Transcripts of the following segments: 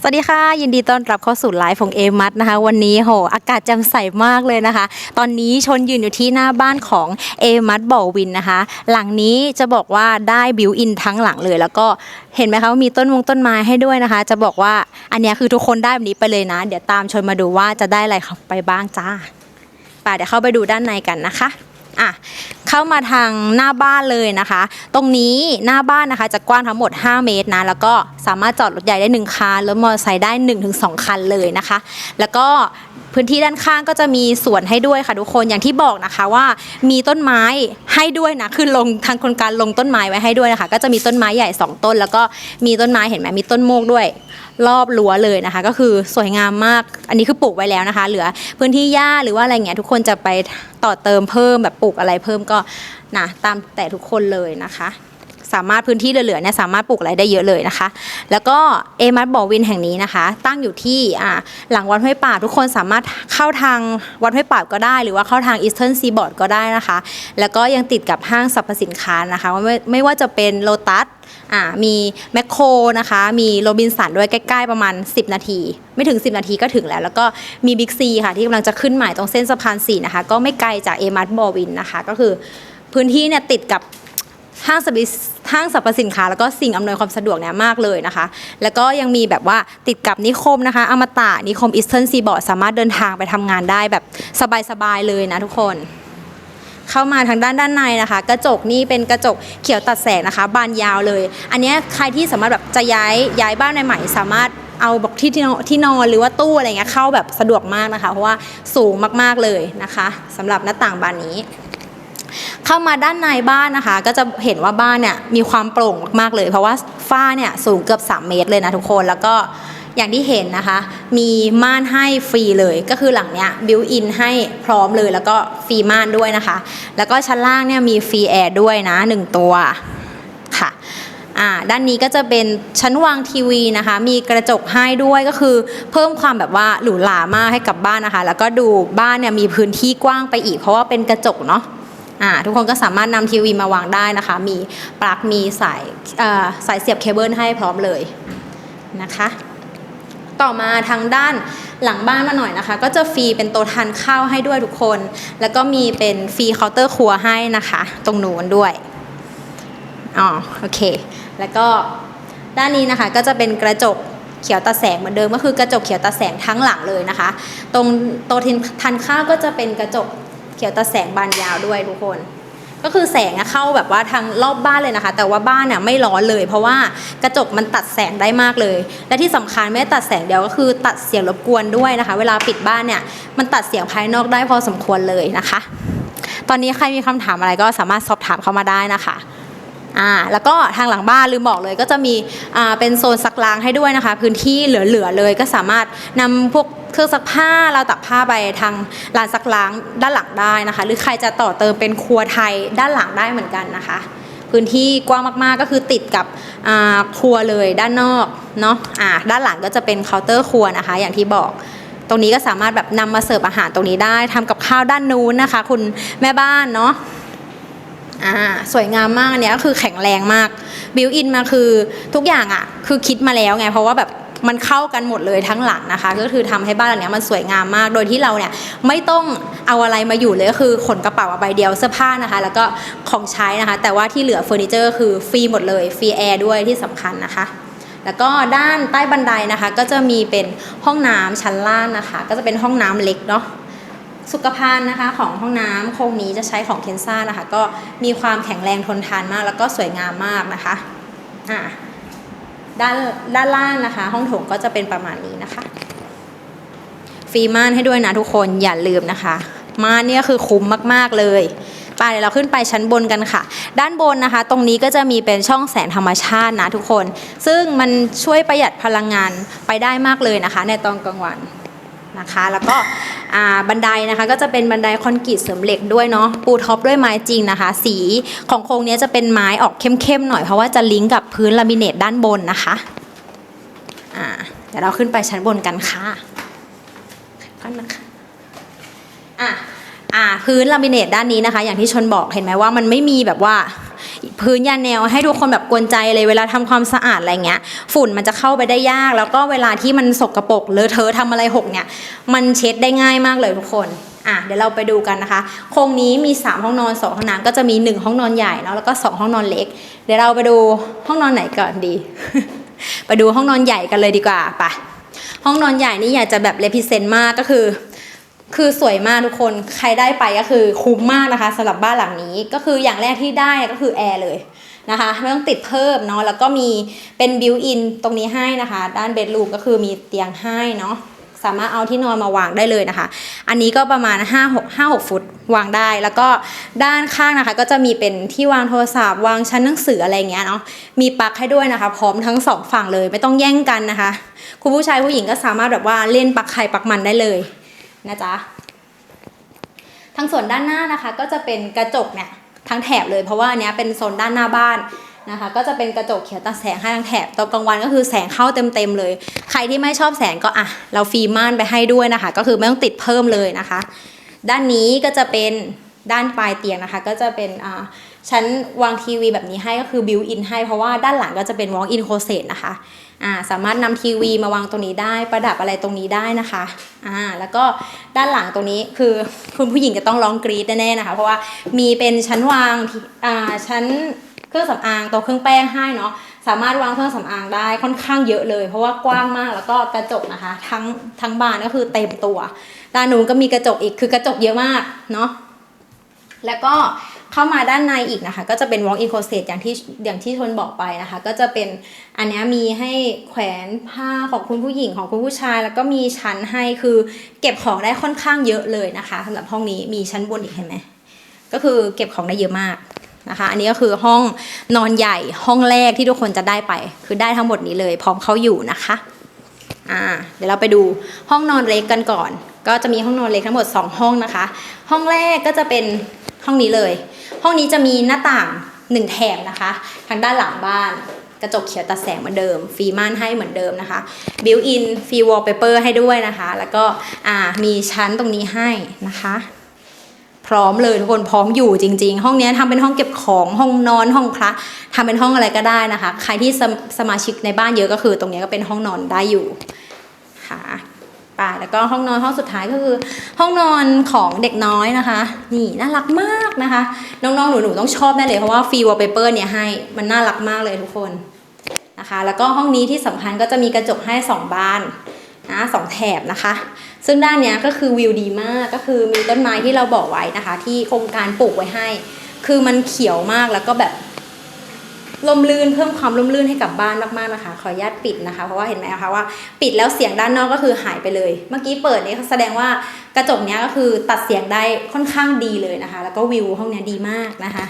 สวัสดีค่ะ ยินดีต้อนรับเข้าสู่ไลฟ์ของเอมัสนะคะ วันนี้โห อากาศแจ่มใสมากเลยนะคะ ตอนนี้ชนยืนอยู่ที่หน้าบ้านของเอมัสบอวินนะคะ หลังนี้จะบอกว่าได้บิวอินทั้งหลังเลย แล้วก็เห็นไหมคะว่ามีต้นมงต้นไม้ให้ด้วยนะคะ จะบอกว่าอันนี้คือทุกคนได้แบบนี้ไปเลยนะ เดี๋ยวตามชนมาดูว่าจะได้อะไรไปบ้างจ้าไป่าเดี๋ยวเข้าไปดูด้านในกันนะคะ อะเข้ามาทางหน้าบ้านเลยนะคะ ตรงนี้หน้าบ้านนะคะจะกว้างทั้งหมด 5 เมตรนะ แล้วก็สามารถจอดรถใหญ่ได้ 1คันรถมอเตอร์ไซค์ได้ 1-2 คันเลยนะคะ แล้วก็ พื้นที่ด้านข้างก็จะมีสวนให้ด้วยค่ะทุกคนอย่างที่บอกนะคะว่ามีต้นไม้ให้ด้วยนะคือลงทางโครงการลงต้นไม้ไว้ให้ด้วยนะคะ ก็จะมีต้นไม้ใหญ่ 2 ต้น แล้วก็มีต้นไม้เห็นไหมมีต้นโมกด้วย รอบรั้วเลยนะคะ ก็คือสวยงามมาก อันนี้คือปลูกไว้แล้วนะคะ เหลือพื้นที่หญ้าหรือว่าอะไรเงี้ยทุกคนจะไปต่อเติมเพิ่มแบบปลูกอะไรเพิ่มก็นะตามแต่ทุกคนเลยนะคะ สามารถพื้นที่เหลือๆเนี่ยสามารถปลูกอะไรได้เยอะเลยนะคะ แล้วก็เอมัสบอวินแห่งนี้นะคะ ตั้งอยู่ที่หลังวัดห้วยป่าทุกคนสามารถเข้าทางวัดห้วยป่าก็ได้ หรือว่าเข้าทางอีสเทิร์นซีบอร์ดก็ได้นะคะ แล้วก็ยังติดกับห้างสรรพสินค้านะคะไม่ไม่ว่าจะเป็นโลตัสมีแมคโครนะคะ มีโรบินสันด้วยใกล้ ๆ ประมาณ 10 นาที ไม่ถึง 10 นาทีก็ถึงแล้ว แล้วก็มีบิ๊กซีค่ะ ที่กำลังจะขึ้นใหม่ตรงเส้นสะพาน4นะคะ ก็ไม่ไกลจากเอมัสบอวินนะคะ ก็คือพื้นที่เนี่ยติดกับห้างสรรพห้างสรรพสินค้าแล้วก็สิ่งอำนวยความสะดวกเนี่ยมากเลยนะคะ แล้วก็ยังมีแบบว่าติดกับนิคมนะคะ อมตะนิคมอีสเทิร์นซีบอร์ดสามารถเดินทางไปทำงานได้แบบสบายๆเลยนะทุกคนเข้ามาทางด้านด้านในนะคะ กระจกนี่เป็นกระจกเขียวตัดแสงนะคะ บานยาวเลย อันนี้ใครที่สามารถแบบจะย้ายย้ายบ้านใหม่ๆสามารถเอาบอกที่ที่นอนที่นอนหรือว่าตู้อะไรเงี้ยเข้าแบบสะดวกมากนะคะ เพราะว่าสูงมากๆเลยนะคะสำหรับหน้าต่างบานนี้ เข้ามาด้านในบ้านนะคะ ก็จะเห็นว่าบ้านเนี่ยมีความโปร่งมากๆเลย เพราะว่าฝ้าเนี่ยสูงเกือบ 3 เมตรเลยนะทุกคนแล้วก็อย่างที่เห็นนะคะ มีม่านให้ฟรีเลย ก็คือหลังเนี้ยบิวอินให้พร้อมเลยแล้วก็ฟรีม่านด้วยนะคะ แล้วก็ชั้นล่างเนี่ยมีฟรีแอร์ด้วยนะหนึ่งตัวค่ะอ่าด้านนี้ก็จะเป็นชั้นวางทีวีนะคะ มีกระจกให้ด้วยก็คือเพิ่มความแบบว่าหรูหรามากให้กับบ้านนะคะ แล้วก็ดูบ้านเนี่ยมีพื้นที่กว้างไปอีก เพราะว่าเป็นกระจกเนาะ อ่าทุกคนก็สามารถนำทีวีมาวางได้นะคะ มีปลั๊กมีสายสายเสียบเคเบิลให้พร้อมเลยนะคะ ต่อมาทางด้านหลังบ้านมาหน่อยนะคะ ก็จะฟรีเป็นโต๊ะทานข้าวให้ด้วยทุกคน แล้วก็มีเป็นฟรีเคาน์เตอร์ครัวให้นะคะ ตรงนู้นด้วยอ๋อโอเค แล้วก็ด้านนี้นะคะก็จะเป็นกระจกเขียวตาแสงเหมือนเดิมก็คือกระจกเขียวตาแสงทั้งหลังเลยนะคะ ตรงโต๊ะทานข้าวก็จะเป็นกระจก ขียวตาแสงบานยาวด้วยทุกคน ก็คือแสงอะเข้าแบบว่าทางรอบบ้านเลยนะคะ แต่ว่าบ้านน่ยไม่ร้อนเลย เพราะว่ากระจกมันตัดแสงได้มากเลย และที่สำคัญไม่ได้ตัดแสงเดียวก็คือตัดเสียงรบกวนด้วยนะคะ เวลาปิดบ้านเนี่ยมันตัดเสียงภายนอกได้พอสมควรเลยนะคะ ตอนนี้ใครมีคำถามอะไรก็สามารถสอบถามเข้ามาได้นะคะ อ่าแล้วก็ทางหลังบ้านลืมบอกเลยก็จะมีอ่าเป็นโซนซักล้างให้ด้วยนะคะ พื้นที่เหลือๆเลยก็สามารถนำพวกเครื่องซักผ้าเราตักผ้าไปทางลานซักล้างด้านหลังได้นะคะ หรือใครจะต่อเติมเป็นครัวไทยด้านหลังได้เหมือนกันนะคะ พื้นที่กว้างมากๆก็คือติดกับครัวเลยด้านนอกเนาะอ่าด้านหลังก็จะเป็นเคาน์เตอร์ครัวนะคะ อย่างที่บอกตรงนี้ก็สามารถแบบนำมาเสิร์ฟอาหารตรงนี้ได้ทำกับข้าวด้านนู้นนะคะ คุณแม่บ้านเนาะ อ่าสวยงามมากอันเนี้ยก็คือแข็งแรงมากบิวอินมาคือทุกอย่างอะ่ะคือคิดมาแล้วไงเพราะว่าแบบมันเข้ากันหมดเลยทั้งหลังนะคะ ก็คือทำให้บ้านหลังนี้มันสวยงามมาก โดยที่เราเนี่ยไม่ต้องเอาอะไรมาอยู่เลยก็คือขนกระเป๋ามาใบเดียวเสื้อผ้านะคะ แล้วก็ของใช้นะคะ แต่ว่าที่เหลือเฟอร์นิเจอร์คือฟรีหมดเลยฟรีแอร์ด้วยที่สำคัญนะคะ แล้วก็ด้านใต้บันไดนะคะ ก็จะมีเป็นห้องน้ำชั้นล่างนะคะ ก็จะเป็นห้องน้ำเล็กเนาะ สุขภัณฑ์นะคะของห้องน้ำโครงนี้จะใช้ของเคนซ่านะคะ ก็มีความแข็งแรงทนทานมาก แล้วก็สวยงามมากนะคะอ่าด้านด้านล่างนะคะ ห้องโถงก็จะเป็นประมาณนี้นะคะฟรีม่านให้ด้วยนะทุกคนอย่าลืมนะคะ ม่านเนี่ยคือคุ้มมากๆเลยไปเดี๋ยวเราขึ้นไปชั้นบนกันค่ะ ด้านบนนะคะ ตรงนี้ก็จะมีเป็นช่องแสงธรรมชาตินะทุกคน ซึ่งมันช่วยประหยัดพลังงานไปได้มากเลยนะคะ ในตอนกลางวัน นะคะ แล้วก็บันไดนะคะก็จะเป็นบันไดคอนกรีตเสริมเหล็กด้วยเนาะปูท็อปด้วยไม้จริงนะคะ สีของโครงนี้จะเป็นไม้ออกเข้มๆหน่อยเพราะว่าจะลิงก์กับพื้นลามิเนตด้านบนนะคะเดี๋ยวเราขึ้นไปชั้นบนกันค่ะก่อนนะคะอะอ่าพื้นลามิเนตด้านนี้นะคะ อย่างที่ชนบอกเห็นไหมว่ามันไม่มีแบบว่า พื้นยาแนวให้ทุกคนแบบกวนใจเลยเวลาทำความสะอาดอะไรเงี้ย ฝุ่นมันจะเข้าไปได้ยาก แล้วก็เวลาที่มันสกรปรกเลอะเทอะทำอะไรหกเนี่ย มันเช็ดได้ง่ายมากเลยทุกคนอะเดี๋ยวเราไปดูกันนะคะ โครงนี้มี 3 ห้องนอน 2 ห้องน้ำก็จะมี 1 ห้องนอนใหญ่เนาะแล้วก็ 2 ห้องนอนเล็ก เดี๋ยวเราไปดูห้องนอนไหนก่อนดี ไปดูห้องนอนใหญ่กันเลยดีกว่าไปห้องนอนใหญ่นี่อยากจะแบบเลพิเซนต์มากก็คือ คือสวยมากทุกคนใครได้ไปก็คือคุ้มมากนะคะสำหรับบ้านหลังนี้ก็คืออย่างแรกที่ได้ก็คือแอร์เลยนะคะไม่ต้องติดเพิ่มเนาะแล้วก็มีเป็นบิวอินตรงนี้ให้นะคะ ด้านเบดรูมก็คือมีเตียงให้เนาะสามารถเอาที่นอนมาวางได้เลยนะคะ อันนี้ก็ประมาณ 5 6 5 6 ฟุตวางได้ แล้วก็ด้านข้างนะคะ ก็จะมีเป็นที่วางโทรศัพท์ วางชั้นหนังสืออะไรเงี้ยเนาะ มีปลั๊กให้ด้วยนะคะ พร้อมทั้งสองฝั่งเลย ไม่ต้องแย่งกันนะคะ คุณผู้ชายผู้หญิงก็สามารถแบบว่าเล่นปลั๊กใครปลั๊กมันได้เลย นะจ๊ะทางส่วนด้านหน้านะคะก็จะเป็นกระจกเนี่ยทั้งแถบเลยเพราะว่าอันเนี้ยเป็นโซนด้านหน้าบ้านนะคะ ก็จะเป็นกระจกเขียวตาแสงให้ทั้งแถบตอนกลางวันก็คือแสงเข้าเต็มๆเลย ใครที่ไม่ชอบแสงก็อะเราฟิล์มม่านไปให้ด้วยนะคะ ก็คือไม่ต้องติดเพิ่มเลยนะคะ ด้านนี้ก็จะเป็นด้านปลายเตียงนะคะ ก็จะเป็นอ่าชั้นวางทีวีแบบนี้ให้ก็คือบิวอินให้เพราะว่าด้านหลังก็จะเป็น walk in closet นะคะ อ่าสามารถนำทีวีมาวางตรงนี้ได้ ประดับอะไรตรงนี้ได้นะคะอ่าแล้วก็ด้านหลังตรงนี้คือคุณผู้หญิงจะต้องร้องกรี๊ดแน่ๆนะคะ เพราะว่ามีเป็นชั้นวางอ่าชั้นเครื่องสำอางตัวเครื่องแป้งให้เนาะสามารถวางเครื่องสำอางได้ค่อนข้างเยอะเลย เพราะว่ากว้างมากแล้วก็กระจกนะคะ ทั้งทั้งบานก็คือเต็มตัวด้านนู้นก็มีกระจกอีกคือกระจกเยอะมากเนาะแล้วก็ เข้ามาด้านในอีกนะคะ ก็จะเป็น walk in closet อย่างที่อย่างที่ชนบอกไปนะคะ ก็จะเป็นอันนี้มีให้แขวนผ้าของคุณผู้หญิงของคุณผู้ชาย แล้วก็มีชั้นให้คือเก็บของได้ค่อนข้างเยอะเลยนะคะสำหรับห้องนี้มีชั้นบนอีกเห็นไหมก็คือเก็บของได้เยอะมากนะคะ อันนี้ก็คือห้องนอนใหญ่ห้องแรกที่ทุกคนจะได้ไป คือได้ทั้งหมดนี้เลย พร้อมเขาอยู่นะคะอ่าเดี๋ยวเราไปดูห้องนอนเล็กกันก่อน ก็จะมีห้องนอนเล็กทั้งหมด 2 ห้องนะคะ ห้องแรกก็จะเป็นห้องนี้เลย ห้องนี้จะมีหน้าต่าง1แถบนะคะ ทางด้านหลังบ้านกระจกเขียวตัดแสงเหมือนเดิมฟรีม่านให้เหมือนเดิมนะคะบิวอินฟรีวอลเปเปอร์ให้ด้วยนะคะ แล้วก็อ่ามีชั้นตรงนี้ให้นะคะ พร้อมเลยทุกคนพร้อมอยู่จริง ๆ ห้องนี้ยทำเป็นห้องเก็บของห้องนอนห้องพระทำเป็นห้องอะไรก็ได้นะคะ ใครที่สมสมาชิกในบ้านเยอะก็คือ ตรงนี้ก็เป็นห้องนอนได้อยู่ค่ะ ไปแล้วก็ห้องนอนห้องสุดท้ายก็คือ ห้องนอนของเด็กน้อยนะคะ นี่น่ารักมากนะคะ น้องๆหนูๆต้องชอบแน่เลยเพราะว่าฟรีวอลเปเปอร์เนี่ยให้มันน่ารักมากเลยทุกคนนะคะ แล้วก็ห้องนี้ที่สำคัญก็จะมีกระจกให้สองบานนะสองแถบนะคะ ซึ่งด้านนี้ก็คือวิวดีมากก็คือมีต้นไม้ที่เราบอกไว้นะคะ ที่โครงการปลูกไว้ให้ คือมันเขียวมากแล้วก็แบบ ลมลื่นเพิ่มความลมลื่นให้กับบ้านมากๆนะคะ ขออนุญาตปิดนะคะ เพราะว่าเห็นไหมคะว่าปิดแล้วเสียงด้านนอกก็คือหายไปเลย เมื่อกี้เปิดนี่แสดงว่ากระจกเนี้ยก็คือตัดเสียงได้ค่อนข้างดีเลยนะคะ แล้วก็วิวห้องเนี้ยดีมากนะคะ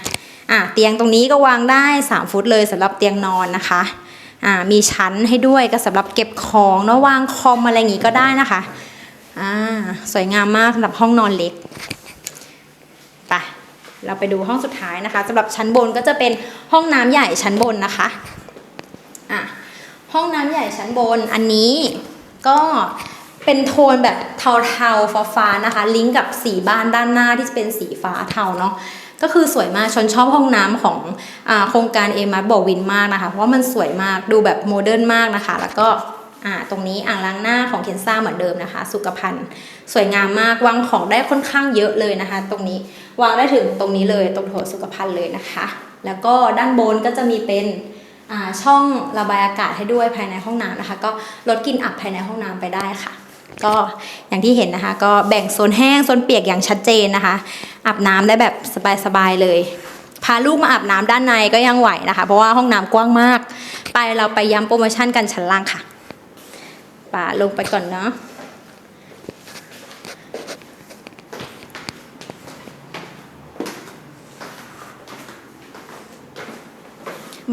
อะเตียงตรงนี้ก็วางได้ 3 ฟุตเลยสำหรับเตียงนอนนะคะอ่ามีชั้นให้ด้วยก็สำหรับเก็บของเนาะวางคอมอะไรอย่างงี้ก็ได้นะคะอ่าสวยงามมากสำหรับห้องนอนเล็ก เราไปดูห้องสุดท้ายนะคะสำหรับชั้นบนก็จะเป็นห้องน้ำใหญ่ชั้นบนนะคะอะห้องน้ำใหญ่ชั้นบนอันนี้ก็เป็นโทนแบบเทาๆฟ้าๆนะคะ ลิงก์กับสีบ้านด้านหน้าที่จะเป็นสีฟ้าเทาเนาะก็คือสวยมากชนชอบห้องน้ำของอโครงการเอมาร์บอวินมากนะคะ เพราะว่ามันสวยมากดูแบบโมเดิร์นมากนะคะ แล้วก็ อ่าตรงนี้อ่างล้างหน้าของเคนซ่าเหมือนเดิมนะคะ สุขภัณฑ์สวยงามมากวางของได้ค่อนข้างเยอะเลยนะคะ ตรงนี้วางได้ถึงตรงนี้เลยตรงโถสุขภัณฑ์เลยนะคะ แล้วก็ด้านบนก็จะมีเป็นช่องระบายอากาศให้ด้วยภายในห้องน้ำนะคะ ก็ลดกลิ่นอับภายในห้องน้ำไปได้ค่ะ ก็อย่างที่เห็นนะคะ ก็แบ่งโซนแห้งโซนเปียกอย่างชัดเจนนะคะอาบน้ำได้แบบสบายๆเลยพาลูกมาอาบน้ำด้านในก็ยังไหวนะคะ เพราะว่าห้องน้ำกว้างมาก ไปเราไปย้ำโปรโมชั่นกันชั้นล่างค่ะ ป่าลงไปก่อนเนาะ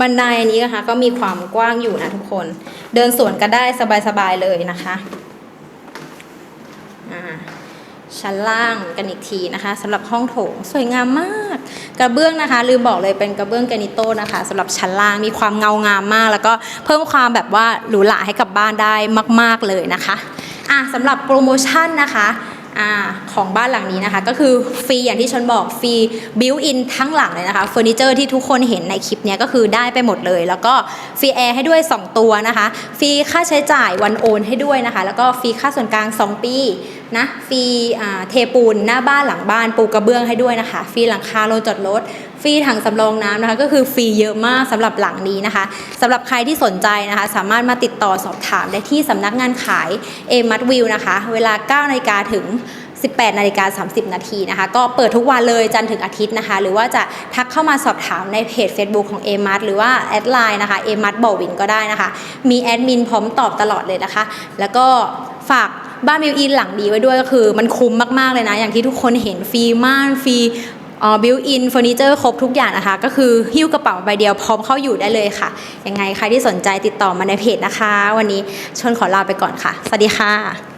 บันไดนี้นะคะก็มีความกว้างอยู่นะทุกคน เดินสวนก็ได้สบายๆเลยนะคะ อ่า ชั้นล่างกันอีกทีนะคะสำหรับห้องโถงสวยงามมาก กระเบื้องนะคะ ลืมบอกเลยเป็นกระเบื้องแกนิโต้นะคะสำหรับชั้นล่างมีความเงางามมาก แล้วก็เพิ่มความแบบว่าหรูหราให้กับบ้านได้มาก ๆเลยนะคะอะสำหรับโปรโมชั่นนะคะ อของบ้านหลังนี้นะคะ ก็คือฟรีอย่างที่ชนบอกฟรีบิวอินทั้งหลังเลยนะคะเฟอร์นิเจอร์ที่ทุกคนเห็นในคลิปนี้ก็คือได้ไปหมดเลย แล้วก็ฟรีแอร์ให้ด้วย 2 ตัวนะคะฟรีค่าใช้จ่ายวันโอนให้ด้วยนะคะ แล้วก็ฟรีค่าส่วนกลาง 2 ปีนะฟรีเทปูนหน้าบ้านหลังบ้านปูกระเบื้องให้ด้วยนะคะฟรีหลังคาโรงจอดรถฟรีถังสำรองน้ำนะคะก็คือฟรีเยอะมากสำหรับหลังนี้นะคะสำหรับใครที่สนใจนะคะ สามารถมาติดต่อสอบถามได้ที่สำนักงานขายเอมัดวิวนะคะ เวลา9นาฬิกาถึง18นาฬิกา30 นาทีนะคะ ก็เปิดทุกวันเลยจันทร์ถึงอาทิตย์นะคะ หรือว่าจะทักเข้ามาสอบถามในเพจ Facebook ของ a m a r t หรือว่าแอดไลน์นะคะ a m a r t บอวินก็ได้นะคะ มีแอดมินพร้อมตอบตลอดเลยนะคะ แล้วก็ฝากบ้านบิวอินหลังดีไว้ด้วยก็คือ มันคุ้มมาก ๆ เลยนะ อย่างที่ทุกคนเห็นฟรีม่านฟรี บิวอินเฟอร์นิเจอร์ครบทุกอย่างนะคะ ก็คือหิ้วกระเป๋าใบเดียวพร้อมเข้าอยู่ได้เลยค่ะ ยังไงใครที่สนใจติดต่อมาในเพจนะคะ วันนี้ชนขอลาไปก่อนค่ะ สวัสดีค่ะ